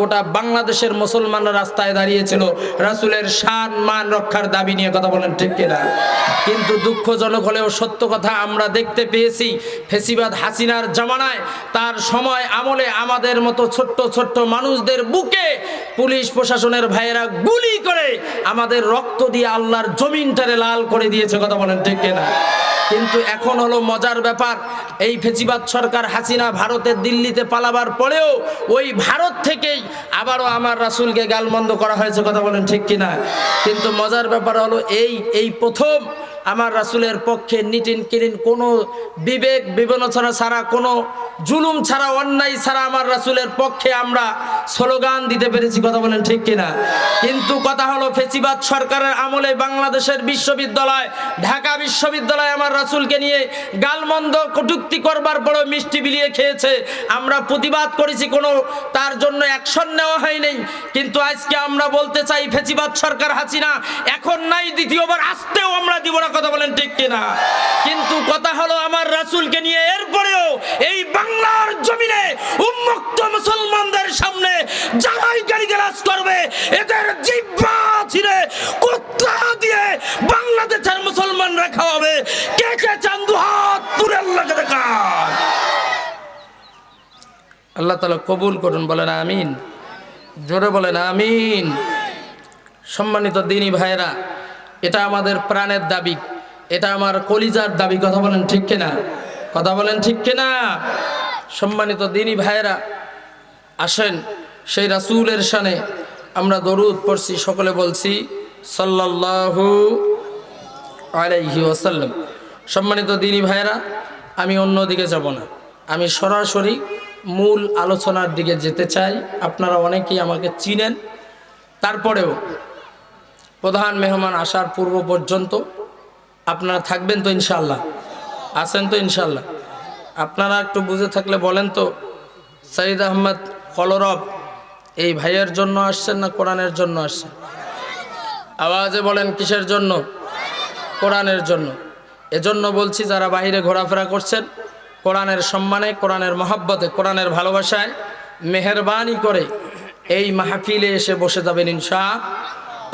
গোটা বাংলাদেশের মুসলমানরা রাস্তায় দাঁড়িয়েছিল। রাসুলের সান মান রক্ষার দাবি নিয়ে কথা বলেন ঠিক কিনা? কিন্তু দুঃখজনক হলেও সত্য কথা আমরা দেখতে পেয়েছি, ফেসিবাদ হাসিনার জামানায় তার সময় আমলে আমাদের মতো ছোট্ট ছোট্ট মানুষদের বুকে পুলিশ প্রশাসনের ভাইয়েরা গুলি করে আমাদের রক্ত দিয়ে আল্লাহর জমিনটারে লাল করে দিয়েছে, কথা বলেন ঠিক কিনা? কিন্তু এখন হলো মজার ব্যাপার, এই ফেজিবাদ সরকার হাসিনা ভারতের দিল্লিতে পালাবার পরেও ওই ভারত থেকেই আবারও আমার রাসুলকে গালমন্দ করা হয়েছে, কথা বলেন ঠিক কিনা? কিন্তু মজার ব্যাপার হলো এই এই প্রথম আমার রাসুলের পক্ষে নিটিন কিরিন কোনো বিবেক বিবেচনা ছাড়া, কোনো জুলুম ছাড়া, অন্যায় ছাড়া আমার রাসুলের পক্ষে আমরা স্লোগান দিতে পেরেছি, কথা বলেন ঠিক কিনা? কিন্তু কথা হলো ফেসিবাদ সরকারের আমলে বাংলাদেশের বিশ্ববিদ্যালয়, ঢাকা বিশ্ববিদ্যালয় আমার রাসুলকে নিয়ে গালমন্দ কটুক্তি করবার বড় মিষ্টি বিলিয়ে খেয়েছে। আমরা প্রতিবাদ করেছি কোনো, তার জন্য অ্যাকশন নেওয়া হয়নি। কিন্তু আজকে আমরা বলতে চাই, ফেসিবাদ সরকার হাসিনা এখন নাই, দ্বিতীয়বার আসতেও আমরা দিব না, কথা বলেন ঠিক কিনা? কিন্তু কথা হলো আমার রাসুলকে নিয়ে, এরপরেও এই বাংলার জমিনে উন্মুক্ত মুসলমানদের সামনে যারাই গাড়ি গ্লাস করবে, এদের জিব্বা ছিঁড়ে কুত্তা দিয়ে বাংলাদেশের মুসলমানরা খাওয়াবে। কে কে চান্দু হাত তুলে আল্লাহকে দেখান আল্লাহ তালা কবুল করুন, বলেন আমিন। জোরে বলেন আমিন। সম্মানিত দিনী ভাইয়েরা এটা আমাদের প্রাণের দাবি। এটা আমার কলিজার দাবি, কথা বলেন ঠিক কিনা? কথা বলেন ঠিক কিনা? সম্মানিত দিনী ভাইয়েরা, আসেন সেই রাসূলের শানে আমরা দরুদ পড়ছি, সকলে বলছি সাল্লাল্লাহু আলাইহি ওয়াসাল্লাম। সম্মানিত দিনী ভাইয়েরা, আমি অন্য দিকে যাব না। আমি সরাসরি মূল আলোচনার দিকে যেতে চাই। আপনারা অনেকেই আমাকে চিনেন। তারপরেও প্রধান মেহমান আসার পূর্ব পর্যন্ত আপনারা থাকবেন তো ইনশাল্লাহ আছেন তো ইনশাল্লাহ আপনারা একটু বুঝে থাকলে বলেন তো, সাইদ আহমদ কলরব এই ভাইয়ের জন্য আসছেন না কোরআনের জন্য আসছেন? আওয়াজে বলেন কিসের জন্য? কোরআনের জন্য। এজন্য বলছি, যারা বাইরে ঘোরাফেরা করছেন, কোরআনের সম্মানে, কোরআনের মহাব্বতে, কোরআনের ভালোবাসায় মেহরবানি করে এই মাহফিলে এসে বসে যাবেন ইনশা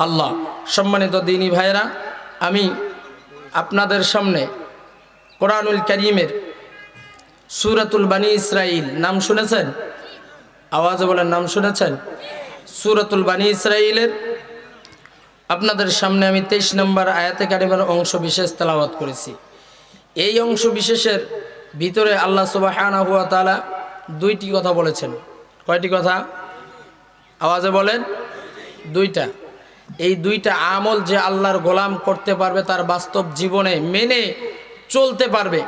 আল্লাহ। সম্মানিত দিনী ভাইয়েরা, আমি আপনাদের সামনে কোরআনুল করিমের সুরাতুল বানী ইসরাইল নাম শুনেছেন? আওয়াজে বলেন, নাম শুনেছেন? সুরাতুল বানী ইসরাইলের আপনাদের সামনে আমি তেইশ নম্বর আয়াতে কারিমের অংশ বিশেষ তেলাওয়াত করেছি। এই অংশ বিশেষের ভিতরে আল্লাহ সুবাহানা হুয়া তালা দুইটি কথা বলেছেন। কয়টি কথা? আওয়াজে বলেন, দুইটা। এই দুইটা আমল যে আল্লাহর গোলাম করতে পারবে তার বাস্তব জীবনে মেনে চলতে পারবে।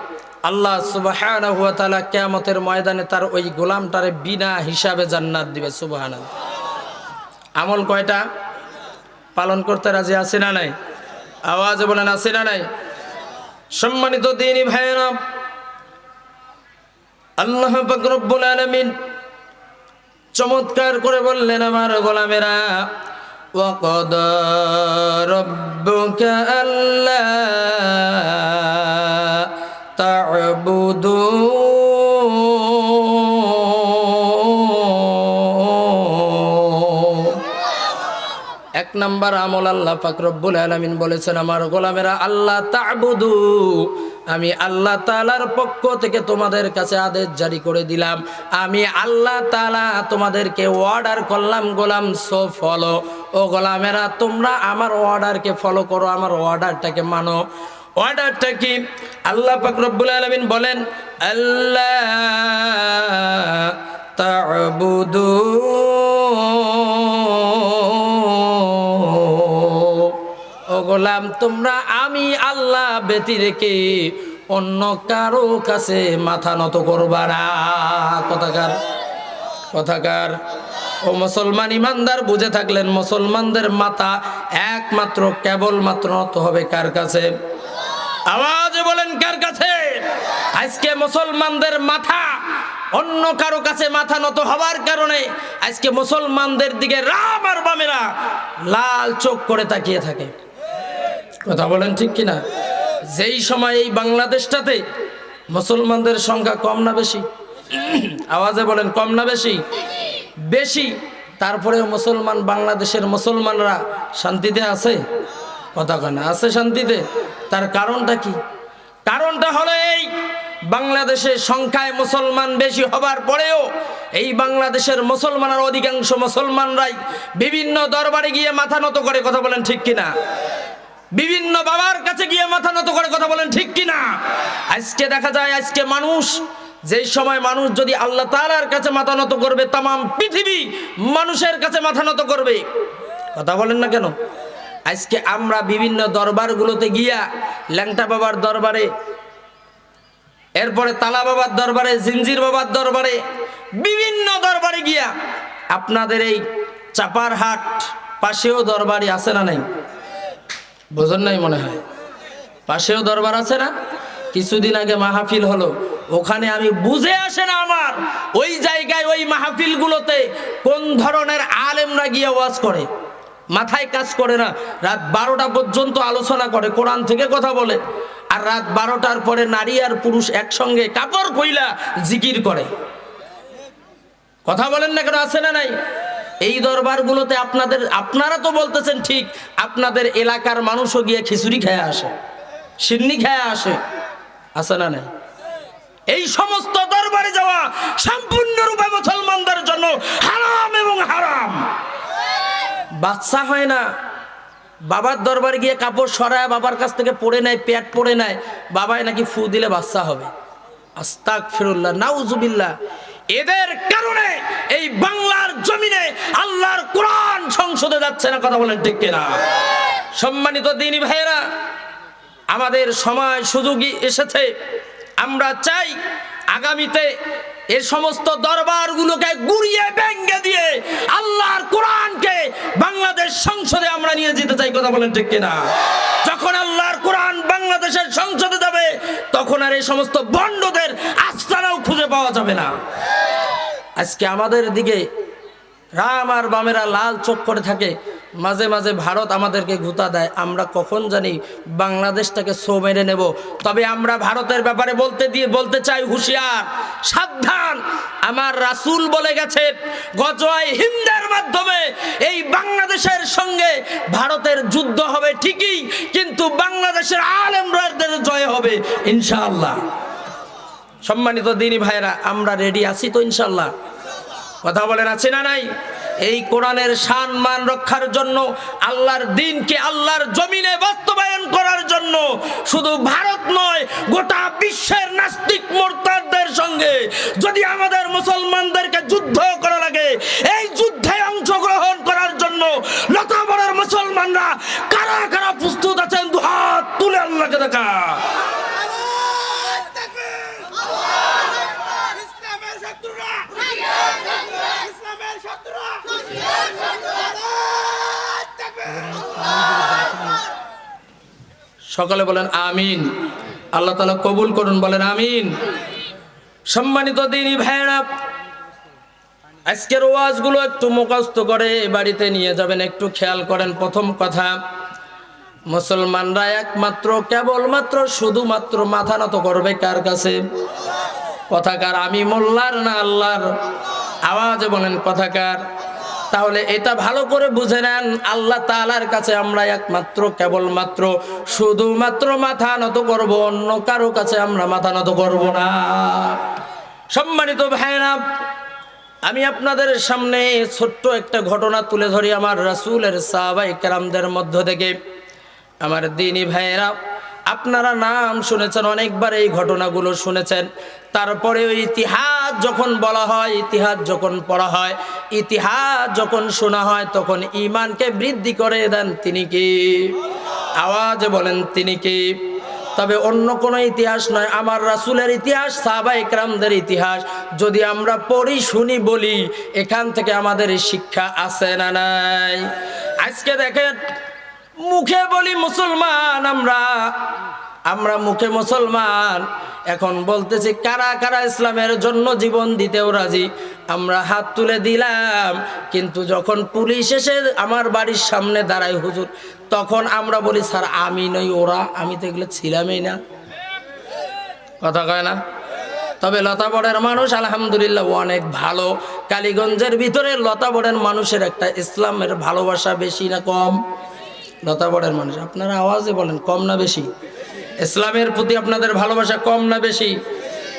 আল্লাহ সুবাহানা হুয়া তালা কেয়ামতের ময়দানে তার ওই গোলামটারে বিনা হিসাবে জান্নাত দিবে সুবাহানা আমল কয়টা? পালন করতে রাজি আছে না নাই? আওয়াজে বলেন, আছে না নাই? সম্মানিত দিনী ভাইয়েরা, আল্লাহ পাক রব্বুল চমৎকার করে বললেন, আমার গোলামেরা وقد ربك ألا تعبدوا এক নাম্বার আমল আল্লাহ পাক রব্বুল আলামিন বলেছেন আমার গোলামেরা আল্লাহ তাবুদু আমি আল্লাহ তালার পক্ষ থেকে তোমাদের কাছে আদেশ জারি করে দিলাম। আমি আল্লাহ তালা তোমাদেরকে অর্ডার করলাম, গোলাম সো ফলো ও গোলামেরা, তোমরা আমার অর্ডারকে ফলো করো, আমার অর্ডারটাকে মানো। অর্ডারটা কি? আল্লাহ রব্বুল আলামিন বলেন আল্লাহ তাবুদু গোলাম, তোমরা আমি আল্লাহ ব্যতি রেখে অন্য কারও কাছে মাথা নত করবা কথাকার কথাকার ও মুসলমান ইমানদার, বুঝে থাকলেন মুসলমানদের মাথা একমাত্র, কেবলমাত্র নত হবে কার কাছে? আওয়াজে বলেন কার কাছে? আজকে মুসলমানদের মাথা অন্য কারও কাছে মাথা নত হওয়ার কারণে আজকে মুসলমানদের দিকে রাম আর বামেরা লাল চোখ করে তাকিয়ে থাকে। কথা বলেন ঠিক কিনা? যেই সময় এই বাংলাদেশটাতে মুসলমানদের সংখ্যা কম না বেশি, আওয়াজে বলেন কম না বেশি বেশি, তারপরে মুসলমান বাংলাদেশের মুসলমানরা শান্তিতে আছে? কথা কয় না আছে শান্তিতে? তার কারণটা কি? কারণটা হলো এই, বাংলাদেশের সংখ্যায় মুসলমান বেশি হবার পরেও এই বাংলাদেশের মুসলমানের অধিকাংশ মুসলমানরাই বিভিন্ন দরবারে গিয়ে মাথা নত করে কথা বলেন ঠিক কিনা? বিভিন্ন বাবার কাছে গিয়ে মাথা নত করে কথা বলেন, ঠিক কিনা? আজকে দেখা যায়, আজকে মানুষ, যেই সময় মানুষ যদি আল্লাহ তাআলার কাছে মাথা নত করবে তাম পৃথিবী মানুষের কাছে মাথা নত করবে। কথা বলেন না কেন? আজকে আমরা বিভিন্ন দরবারগুলোতে গিয়া, ল্যাংটা বাবার দরবারে, এরপরে তালা বাবার দরবারে জিঞ্জির বাবার দরবারে, বিভিন্ন দরবারে গিয়া, আপনাদের এই চাপার হাট পাশেও দরবারই আছে না নাই? বোঝেন নাই মনে হয়। পাশেও দরবার আছে না? কিছুদিন আগে মাহফিল হলো। ওখানে আমি বুঝে আসে না আমার, ওই জায়গায় ওই মাহফিলগুলোতে কোন ধরনের আলেমরা গিয়ে ওয়াজ করে? মাথায় কাজ করে না, রাত বারোটা পর্যন্ত আলোচনা করে, কোরআন থেকে কথা বলে। আর রাত বারোটার পরে নারী আর পুরুষ একসঙ্গে কাপড় কইলা জিকির করে। কথা বলেন না কেন, আছে না নাই? এই দরবারগুলোতে আপনাদের, আপনারা তো বলতেছেন ঠিক, আপনাদের এলাকার মানুষও গিয়ে খিচুড়ি খেয়ে আসে, সিন্নি খেয়ে আসে, আছে না নাই? এই সমস্ত দরবারে যাওয়া সম্পূর্ণরূপে মুসলমানদের জন্য হারাম এবং হারাম। বাচ্চা হয় না, বাবার দরবারে গিয়ে কাপড় সরায়, বাবার কাছ থেকে পড়ে নেয়, পেট পড়ে নেয়, বাবায় নাকি ফু দিলে বাচ্চা হবে। আস্তাক ফিরুল্লাহ নাউজুবিল্লাহ। এদের কারণে এই বাংলার জমিনে আল্লাহর কোরআন সংসদে যাচ্ছে না, কথা বলেন ঠিক কিনা? সম্মানিত দিনী ভাইয়েরা, আমাদের সময় সুযোগই এসেছে। আমরা চাই আগামীতে এ সমস্ত দরবারগুলোকে গুড়িয়ে ভেঙ্গে দিয়ে আল্লাহর কোরআনকে বাংলাদেশ সংসদে আমরা নিয়ে যেতে চাই, কথা বলেন ঠিক কিনা? যখন আল্লাহর কোরআন বাংলাদেশের সংসদে যাবে, তখন আর এই সমস্ত বন্ডদের আস্থানাও খুঁজে পাওয়া যাবে না। আজকে আমাদের দিকে রাম আর বামেরা লাল চোখ করে থাকে মাঝে মাঝে ভারত আমাদেরকে ঘুতা দেয়। আমরা কখন জানি বাংলাদেশটাকে সো মেরে নেব। তবে আমরা ভারতের ব্যাপারে বলতে দিয়ে বলতে চাই হুঁশিয়ার, সাবধান। আমার রাসূল বলে গেছে, গজওয়াই হিন্দের মাধ্যমে এই বাংলাদেশের সঙ্গে ভারতের যুদ্ধ হবে ঠিকই, কিন্তু বাংলাদেশের আলেমরাদের জয় হবে, ইনশাআল্লাহ। সম্মানিত দিনী ভাইরা আমরা রেডি আছি তো ইনশাল্লাহ কথা বলেন, আছে না নাই? এই কোরআনের সান মান রক্ষার জন্য আল্লাহর দিনকে আল্লাহর জমিনে বাস্তবায়ন করার জন্য শুধু ভারত নয়, গোটা বিশ্বের নাস্তিক মোর্তারদের সঙ্গে যদি আমাদের মুসলমানদেরকে যুদ্ধ করা লাগে এই যুদ্ধে অংশগ্রহণ করার জন্য লতাবরের মুসলমানরা কারা কারা প্রস্তুত আছেন দুহাত তুলে আল্লাহকে দেখা ইসলামের শত্রুরা ইসলামের শত্রুরা সকলে বলেন আমিন। আল্লাহ তালা কবুল করুন, বলেন আমিন। সম্মানিত দিনী ভাইরা আজকের ওয়াজগুলো একটু মুখস্থ করে বাড়িতে নিয়ে যাবেন, একটু খেয়াল করেন। প্রথম কথা, মুসলমানরা একমাত্র, কেবলমাত্র শুধুমাত্র মাথা নত করবে কার কাছে? কথাকার আমি মোল্লার না আল্লাহর? আওয়াজে বলেন কথাকার। তাহলে এটা ভালো করে বুঝে নেন, আল্লাহ তালার কাছে আমরা একমাত্র, কেবলমাত্র, শুধুমাত্র মাথা নত করব, অন্য কারও কাছে আমরা মাথা নত করব না। সম্মানিত ভাইরা আমি আপনাদের সামনে ছোট্ট একটা ঘটনা তুলে ধরি আমার রাসূলের সাহাবাই কেরামদের মধ্য থেকে। আমার দিনী ভাইয়েরা, আপনারা নাম শুনেছেন, অনেকবার এই ঘটনাগুলো শুনেছেন। তারপরে ওই ইতিহাস যখন বলা হয়, ইতিহাস যখন পড়া হয় ইতিহাস যখন শোনা হয়, তখন ইমানকে বৃদ্ধি করে দেন তিনি কি? আওয়াজ বলেন তিনি কি? তবে অন্য কোনো ইতিহাস নয়, আমার রাসুলের ইতিহাস, সাহাবা ইকরামদের ইতিহাস। যদি আমরা পড়ি, শুনি, বলি, এখান থেকে আমাদের শিক্ষা আছে না নাই? আজকে দেখেন, মুখে বলি মুসলমান আমরা আমরা মুখে মুসলমান। এখন বলতেছি, কারা কারা ইসলামের জন্য জীবন দিতেও রাজি? আমরা হাত তুলে দিলাম, কিন্তু যখন পুলিশ এসে আমার বাড়ির সামনে দাঁড়ায়, হুজুর, তখন আমরা বলি, স্যার, আমি নই ওরা, আমি তো এগুলো ছিলামই না। কথা কয় না? তবে লতাবড়ের মানুষ, আলহামদুলিল্লাহ অনেক ভালো। কালীগঞ্জের ভিতরে লতাবড়ের মানুষের একটা ইসলামের ভালোবাসা বেশি না কম? লতাবড়ের মানুষ, আপনারা আওয়াজে বলেন, কম না বেশি? ইসলামের প্রতি আপনাদের ভালোবাসা কম না বেশি?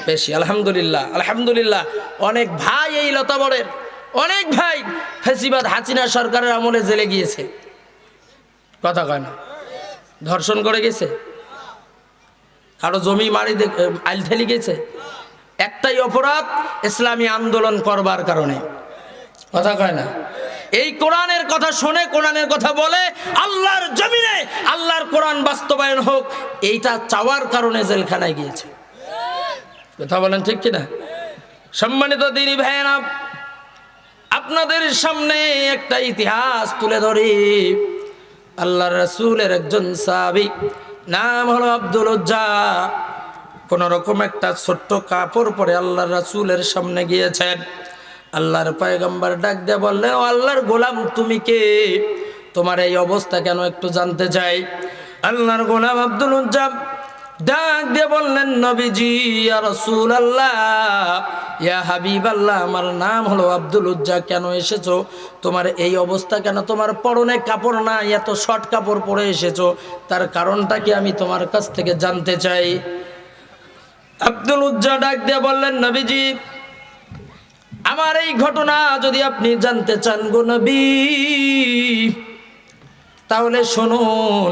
বেশি, আলহামদুলিল্লাহ আলহামদুলিল্লাহ। অনেক ভাই এই লতাবড়ের অনেক ভাই ফেসিবাদ হাসিনা সরকারের আমলে জেলে গিয়েছে। কথা কয় না? ধর্ষণ করে গেছে। কারও জমি মারি আইল ঠেলি গেছে। একটাই অপরাধ, ইসলামী আন্দোলন করবার কারণে। কথা কয় না? এই কোরআনের কথা শুনে, কোরআনের কথা বলে, আল্লাহর জমিনে আল্লাহর কোরআন বাস্তবায়ন হোক, এইটা চাওয়ার কারণে জেলখানায় গিয়েছে। কথা বলেন ঠিক কিনা? সম্মানিত দিনী ভাইয়েরা, আপনাদের সামনে একটা ইতিহাস তুলে ধরি। আল্লাহ রসুলের একজন সাহাবি, নাম হলো আব্দুল কোন রকম একটা ছোট্ট কাপড় পরে আল্লাহ রসুলের সামনে গিয়েছেন। আল্লাহর পয়গম্বর ডাক দিয়ে বললেন ও আল্লাহর গোলাম, তুমি কে? তোমার এই অবস্থা কেন একটু জানতে চাই? আল্লাহর গোলাম আব্দুল উজ্জাম ডাক দিয়ে বললেন, নবীজি, ইয়া রাসূলুল্লাহ, ইয়া হাবিবাল্লাহ, আমার নাম হলো আব্দুল উজ্জা, কেন এসেছ? তোমার এই অবস্থা কেন? তোমার পরনে কাপড় না এত শর্ট কাপড় পরে এসেছ। তার কারণটা কি আমি তোমার কাছ থেকে জানতে চাই? আব্দুল উজ্জা ডাক দিয়ে বললেন, নবীজি আমার এই ঘটনা যদি আপনি জানতে চান গো নবী তাহলে শুনুন।